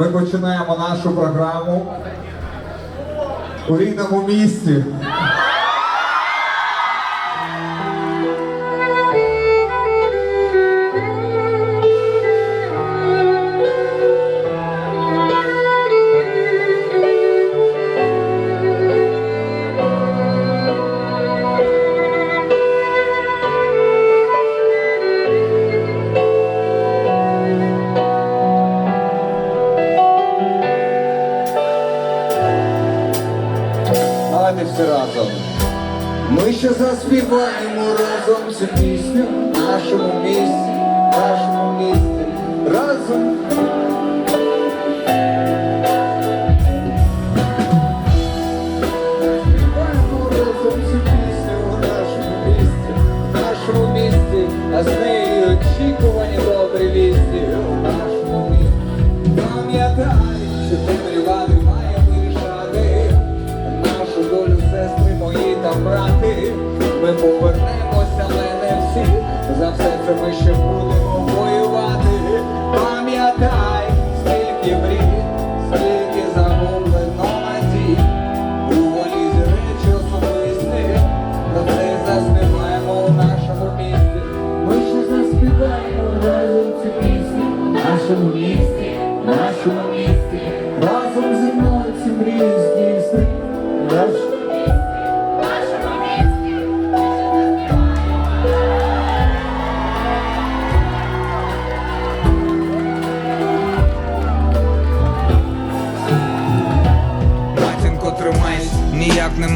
Ми починаємо нашу програму у рідному місті. Давайте всі разом. Ми ще заспіваємо разом цю пісню в нашому місці, в нашому місці, Разом. Ми повернемося, але не всі. За все це ми ще будемо воювати. Пам'ятай, скільки мрій, скільки загублено надій. У валізі речі особисті, про це заспіваємо у нашому місті. Ми ще заспіваємо разом цю пісню в нашому місті, в нашому місті. Разом зі мною ці мрії здійсни.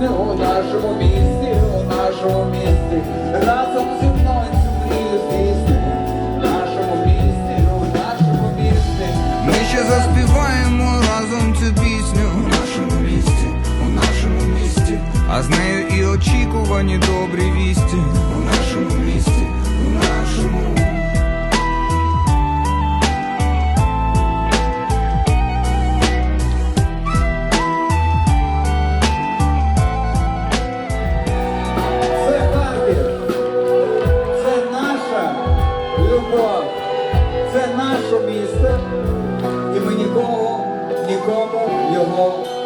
місце, у нашому місці, у нашому місці, разом зі мною цю мрію здійсни, в нашому місці, у нашому місці. Ми ще заспіваємо разом цю пісню у нашому місці, у нашому місті, а з нею і очікувані добрі вісті у нашому місті. Dios no